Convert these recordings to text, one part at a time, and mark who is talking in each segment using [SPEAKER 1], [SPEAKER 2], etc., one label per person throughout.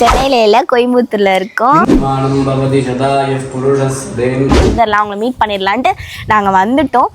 [SPEAKER 1] சென்னையில இல்ல கோயம்புத்தூர்ல இருக்கோம். இதெல்லாம் அவங்கள மீட் பண்ணிடலான்ட்டு நாங்க வந்துட்டோம்.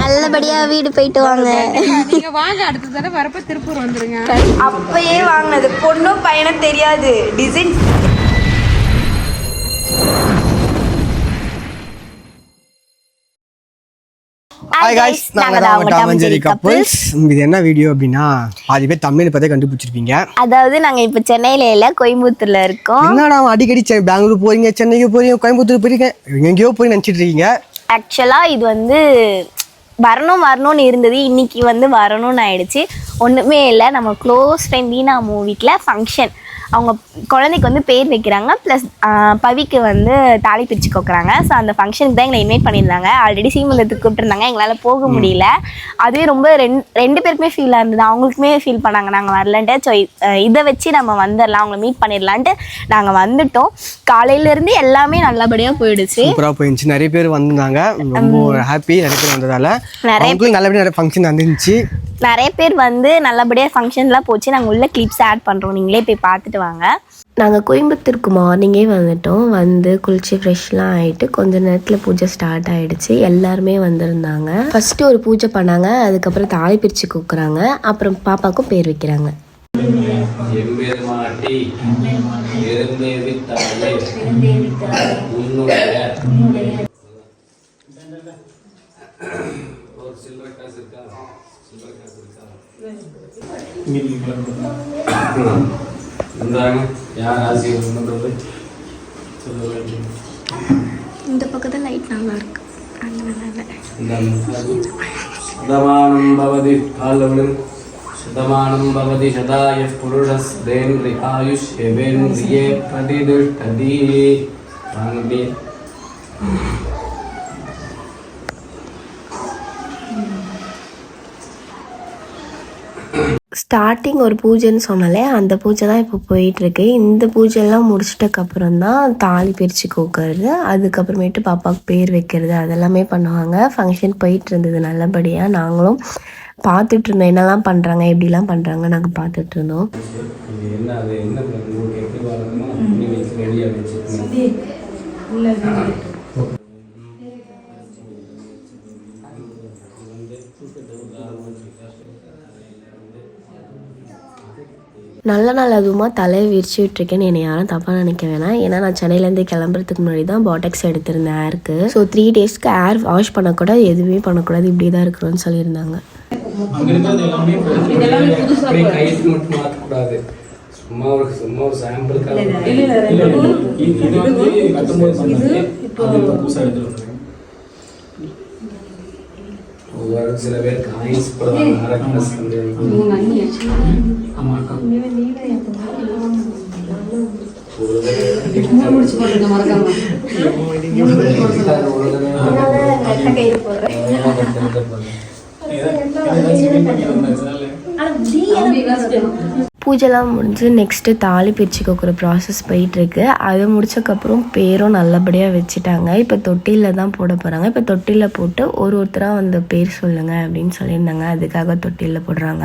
[SPEAKER 1] நல்லபடியா வீடு போயிட்டு வாங்க.
[SPEAKER 2] நீங்க வாங்க அடுத்த தடவை வரப்ப திருப்பூர் வந்துருங்க.
[SPEAKER 1] அப்பயே வாங்கினது. பொண்ணும் பையனும் தெரியாது. டிசைன்
[SPEAKER 3] ஹாய் காய்ஸ் நாங்கள் தான் அவங்க டாம் அண்ட் ஜெரி கப்புள்ஸ் இது என்ன வீடியோ அப்படின்னா பாதி பேர் தமிழ் பார்த்தே கண்டுபிடிச்சிருப்பீங்க.
[SPEAKER 1] அதாவது நாங்க இப்ப சென்னையில இல்ல கோயம்புத்தூர்ல இருக்கோம்.
[SPEAKER 3] என்னடா அடிக்கடி பெங்களூர் போறீங்க சென்னைக்கு போறீங்க கோயம்புத்தூர் போறீங்க எங்கேயோ போய் நினச்சிட்டு இருக்கீங்க.
[SPEAKER 1] ஆக்சுவலா இது வந்து வரணும் வரணும்னு இருந்தது. இன்னைக்கு வந்து வரணும்னு ஆயிடுச்சு. ஒண்ணுமே இல்லை நம்ம க்ளோஸ் ஃப்ரெண்ட் வீணா வீட்டில் ஃபங்க்ஷன் அவங்க குழந்தைக்கு வந்து பேர் வைக்கிறாங்க. ப்ளஸ் பவிக்கு வந்து தாலி பிரித்து கோக்குறாங்க ஸோ அந்த ஃபங்க்ஷனுக்கு தான் எங்களை இன்வைட் பண்ணியிருந்தாங்க. ஆல்ரெடி சீமந்தத்துக்கு கூப்பிட்டுருந்தாங்க. எங்களால் போக முடியல. அதுவே ரொம்ப ரெண்டு ரெண்டு பேருக்குமே ஃபீலாக இருந்தது. அவங்களுக்குமே ஃபீல் பண்ணாங்க. நாங்கள் வரலன்ட்டு. ஸோ இதை வச்சு நம்ம வந்துடலாம் அவங்கள மீட் பண்ணிடலான்ட்டு நாங்கள் வந்துட்டோம். காலையிலேருந்து எல்லாமே நல்லபடியாக போயிடுச்சு.
[SPEAKER 3] சூப்பராக போயிருந்துச்சு நிறைய பேர் வந்திருந்தாங்க. ரொம்ப ஹாப்பி நிறைய பேர் வந்ததால
[SPEAKER 1] நிறைய
[SPEAKER 3] நல்லபடியாக நிறைய ஃபங்க்ஷன் நடந்துச்சு.
[SPEAKER 1] நிறைய பேர் வந்து நல்லபடியாக ஃபங்க்ஷன்லாம் போச்சு. நாங்கள் உள்ள கிளிப்ஸ் ஆட் பண்ணுறோம் நீங்களே போய் பார்த்துட்டு வாங்க
[SPEAKER 4] நாங்கள் கோயம்புத்தூருக்கு மார்னிங்கே வந்துட்டோம். வந்து குளிச்சு ஃப்ரெஷ்லாம் ஆகிட்டு கொஞ்ச நேரத்தில் பூஜை ஸ்டார்ட் ஆயிடுச்சு. எல்லாருமே வந்திருந்தாங்க. ஃபர்ஸ்ட் ஒரு பூஜை பண்ணாங்க. அதுக்கப்புறம் தாலி பிரித்து கொடுக்குறாங்க. அப்புறம் பாப்பாக்கும் பேர் வைக்கிறாங்க.
[SPEAKER 5] ஒரு சில்லறை காசு இருக்கா சில்லறை காசு இருக்கா இருந்தாங்க யார் ராசி பண்ணுறது
[SPEAKER 1] இந்த பக்கத்தில் லைட் நல்லா இருக்கு. சதமானம் பவதி பாலவனம்
[SPEAKER 5] சதமானம் பவதி சதாய புருஷஸ் தேந்திரி ஆயுஷ் ஹெவேந்திரியே பிரதிதிஷ்டதி வாங்கி
[SPEAKER 4] ஸ்டார்டிங் ஒரு பூஜைன்னு சொன்னாலே அந்த பூஜை தான் இப்போ போயிட்டுருக்கு. இந்த பூஜைலாம் முடிச்சிட்டக்கப்புறம் தான் தாலி பிரித்து கோக்கிறது அதுக்கப்புறமேட்டு பாப்பாவுக்கு பேர் வைக்கிறது அதெல்லாமே பண்ணுவாங்க. ஃபங்க்ஷன் போயிட்டு இருந்தது நல்லபடியாக நாங்களும் பார்த்துட்டு இருந்தோம். என்னெல்லாம் பண்ணுறாங்க எப்படிலாம் பண்ணுறாங்க நாங்கள் பார்த்துட்டு இருந்தோம்.
[SPEAKER 5] இது என்ன
[SPEAKER 4] நல்ல நாள் அதுவுமா தலையை விரிச்சு விட்டுருக்கேன்னு என்னை யாரும் தப்பாக நினைக்க வேணாம். ஏன்னா நான் சென்னையிலேருந்து கிளம்புறதுக்கு முன்னாடி தான் பாட்டெக்ஸ் எடுத்திருந்தேன் ஏருக்கு ஸோ த்ரீ டேஸ்க்கு ஏர் வாஷ் பண்ணக்கூடாது எதுவுமே பண்ணக்கூடாது இப்படி தான் இருக்கணும்னு சொல்லியிருந்தாங்க.
[SPEAKER 5] சும்மா ஒரு சும்மா ஒரு சாம்பிளுக்காக ஒரு சில பேர் காயின்ஸ் அரக்கஸ்
[SPEAKER 4] பூஜைலாம் முடிஞ்சு நெக்ஸ்ட்டு தாலி பிரித்து கொடுக்குற ப்ராசஸ் போயிட்டுருக்கு. அதை முடிச்சக்கப்புறம் பேரும் நல்லபடியாக வச்சுட்டாங்க. இப்போ தொட்டிலில் தான் போட போகிறாங்க இப்போ தொட்டிலில் போட்டு ஒரு ஒருத்தராக அந்த பேர் சொல்லுங்கள் அப்படின்னு சொல்லியிருந்தாங்க. அதுக்காக தொட்டிலில் போடுறாங்க.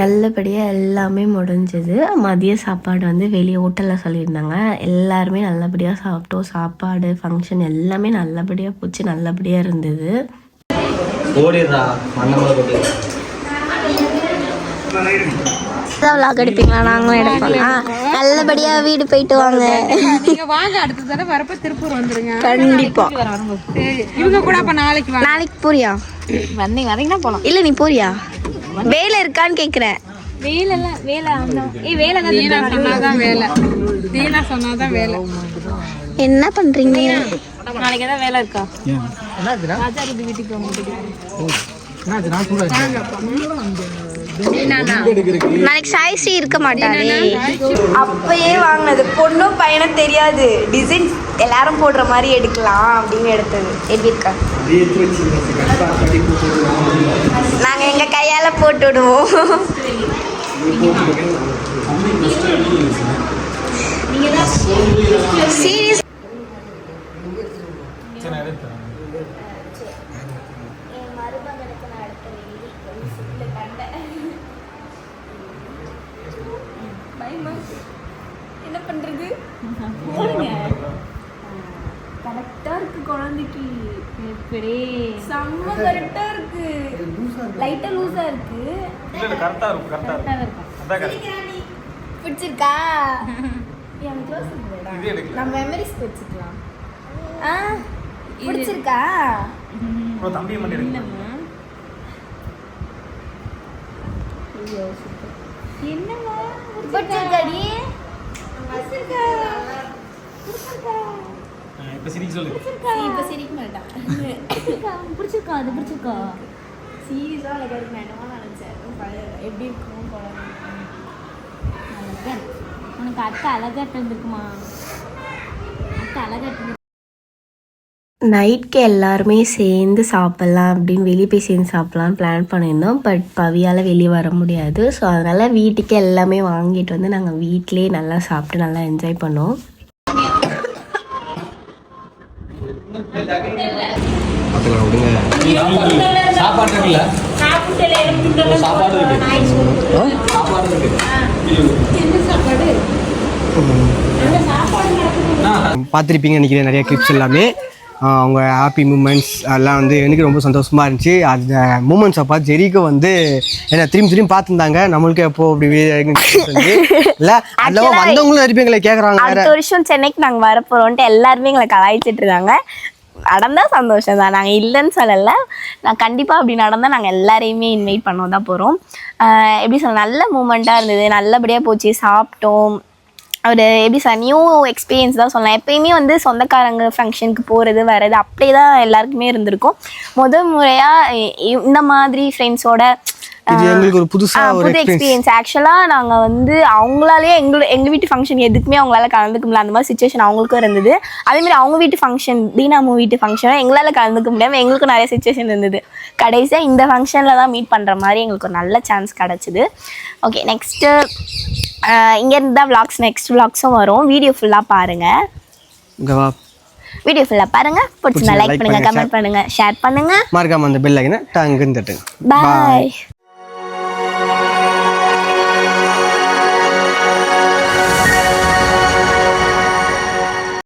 [SPEAKER 4] நல்லபடியாக எல்லாமே முடிஞ்சது. மதிய சாப்பாடு வந்து வெளியே ஹோட்டலில் சொல்லியிருந்தாங்க. எல்லாருமே நல்லபடியாக சாப்பிட்டோம். சாப்பாடு ஃபங்க்ஷன் எல்லாமே நல்லபடியாக போச்சு. நல்லபடியாக இருந்தது.
[SPEAKER 1] எடுப்பீங்களா? நாங்களும் நல்லபடியா வீடு போயிட்டு வாங்க.
[SPEAKER 2] நீங்க வாங்க. அடுத்த தடவை வரப்ப திருப்பூர் வந்துருங்க.
[SPEAKER 1] கண்டிப்பா.
[SPEAKER 2] சரி இவங்க கூட அப்ப நாளைக்கு வாங்க.
[SPEAKER 1] நாளைக்கு போறியா?
[SPEAKER 2] வந்தீங்க. வரீங்கன்னா போலாம்.
[SPEAKER 1] இல்ல நீ போறியா? வேலை இருக்கான்னு கேக்குறேன்.
[SPEAKER 2] வேலைலாம் வேலை ஏய் வேலை தீனா சொன்னாதான் வேலை. தீனா சொன்னாதான் வேலை.
[SPEAKER 1] என்ன பண்றீங்க?
[SPEAKER 2] நாளைக்கு ஏதாவது வேலை இருக்கா? ராஜா வீட்டுக்கு
[SPEAKER 1] நாளைக்கு சாய்ஸ்ரீ இருக்க மாட்டாரே அப்பயே வாங்கினது. பொண்ணும் பையனும் தெரியாது. டிசைன் எல்லாரும் போடுற மாதிரி எடுக்கலாம் அப்படின்னு எடுத்தது. எப்படி இருக்கா நாங்க கையால போட்டு விடுவோம் சீரியஸ் என்ன பண்றது? கரெக்டா இருக்கு குழந்தைக்கு. செம்ம கரெக்டா இருக்கு. லைட்டா லூசா இருக்கு. பிடிச்சிருக்கா? எனக்கு close up வேடா. நம்ம மெமரிஸ்க்கு வச்சுக்கலாம் ஆ பிடிச்சிருக்கா? என்னங்க பிடிச்சிருக்காடி பிடிச்சிருக்கா பிடிச்சிருக்கா? இப்ப சிரிக்க மாட்டான் பிடிச்சிருக்கா? அது பிடிச்சிருக்கா? சீரியஸாக நான் என்னமோ நினச்சேன்? எப்படி இருக்கும் குழந்தை
[SPEAKER 2] உனக்கு அத்தை அழகா இருந்திருக்குமா அத்தை அழகா இருந்து
[SPEAKER 4] நைட்க்கு எல்லாருமே சேர்ந்து சாப்பிட்லாம் அப்படின்னு வெளியே போய் சேர்ந்து சாப்பிட்லான்னு பிளான் பண்ணியிருந்தோம். பட் பவியால் வெளியே வர முடியாது. ஸோ அதனால் வீட்டுக்கு எல்லாமே வாங்கிட்டு வந்து நாங்கள் வீட்டிலே நல்லா சாப்பிட்டு நல்லா என்ஜாய் பண்ணோம்.
[SPEAKER 3] பார்த்துக்கலாம் விடுங்க.
[SPEAKER 5] சாப்பாடு இருக்குல்ல? சாப்பாடு இருக்கு. சாப்பாடு இருக்கு.
[SPEAKER 3] பார்த்துருப்பீங்க நினைக்கிறேன் நிறைய கிளிப்ஸ் எல்லாமே. அவங்க ஹாப்பி மூமெண்ட்ஸ் அதெல்லாம் வந்து எனக்கு ரொம்ப சந்தோஷமா இருந்துச்சு. அந்த மூமெண்ட்ஸை பார்த்து ஜெரிக்கு வந்து என்ன திரும்பி திரும்பி பார்த்துருந்தாங்க. நம்மளுக்கு எப்போ அப்படி இல்லை அதில் வந்தவங்களும் எங்களை கேட்குறாங்க
[SPEAKER 1] அடுத்த வருஷம் சென்னைக்கு நாங்கள் வர போகிறோன்ட்டு எல்லாருமே எங்களை கலாய்ச்சிட்டு இருக்காங்க நடந்தால் சந்தோஷம் தான். நாங்கள் இல்லைன்னு சொல்லலை. நான் கண்டிப்பாக அப்படி நடந்தால் நாங்கள் எல்லாரையுமே இன்வைட் பண்ண தான் போகிறோம் எப்படி சொல்ல நல்ல மூமெண்ட்டாக இருந்தது. நல்லபடியாக போச்சு. சாப்பிட்டோம். ஒரு எப்படி சார் நியூ எக்ஸ்பீரியன்ஸ் தான் சொல்லலாம். எப்பயுமே வந்து சொந்தக்காரங்க ஃபங்க்ஷனுக்கு போகிறது வர்றது அப்படியே தான் எல்லாருக்குமே இருந்திருக்கும். முத முறையாக இந்த மாதிரி ஃப்ரெண்ட்ஸோட
[SPEAKER 3] இது எங்களுக்கு ஒரு புதுசா ஒரு
[SPEAKER 1] புது
[SPEAKER 3] எக்ஸ்பீரியன்ஸ்
[SPEAKER 1] ஆக்சுவலாக நாங்கள் வந்து அவங்களாலேயே எங்க எங்கள் வீட்டு ஃபங்க்ஷன் எதுக்குமே அவங்களால கலந்துக்க முடியல. அந்த மாதிரி சுச்சுவேஷன் அவங்களுக்கும் இருந்தது. அதேமாதிரி அவங்க வீட்டு ஃபங்க்ஷன் தீனாமு வீட்டு ஃபங்க்ஷன் எங்களால் கலந்துக்க முடியாமல் எங்களுக்கும் நிறைய சுச்சுவேஷன் இருந்தது. கடைசியாக இந்த ஃபங்க்ஷனில் தான் மீட் பண்ணுற மாதிரி எங்களுக்கு ஒரு நல்ல சான்ஸ் கிடச்சிது. ஓகே நெக்ஸ்ட்டு இங்கேருந்து தான் vlogs நெக்ஸ்ட் vlogsம் வரும். வீடியோ ஃபுல்லாக பாருங்கள் வீடியோ ஃபுல்லாக பாருங்கள் பிடிச்சிருந்தா லைக் பண்ணுங்கள்
[SPEAKER 3] பண்ணுங்க,
[SPEAKER 1] கமெண்ட் பண்ணுங்கள் ஷேர் பண்ணுங்கள்
[SPEAKER 3] மறக்காம அந்த பெல் ஆகினா டங்குன்னு தட்டுங்க.
[SPEAKER 1] பாய்